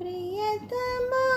aprieta más.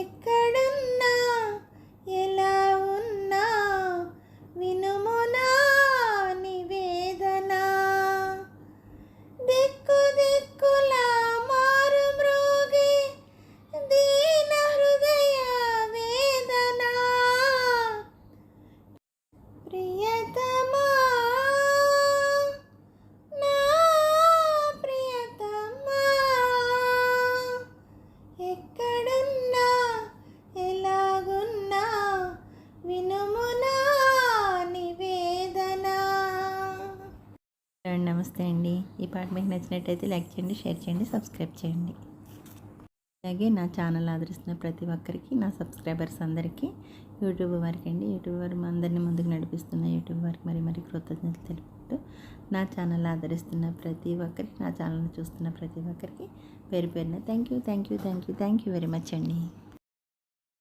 か and నమస్తే అండి. ఈ పాట మీకు నచ్చినట్టయితే లైక్ చేయండి షేర్ చేయండి సబ్స్క్రైబ్ చేయండి. అలాగే నా ఛానల్ ఆదరిస్తున్న ప్రతి ఒక్కరికి నా సబ్స్క్రైబర్స్ అందరికీ యూట్యూబ్ వారికి అండి యూట్యూబ్ వారు అందరినీ ముందుకు నడిపిస్తున్న యూట్యూబ్ వారికి మరి మరి కృతజ్ఞతలు తెలుపుతూ నా ఛానల్ ఆదరిస్తున్న ప్రతి ఒక్కరికి నా ఛానల్ని చూస్తున్న ప్రతి ఒక్కరికి పేరు పేరున thank you thank you thank you thank you very much అండి.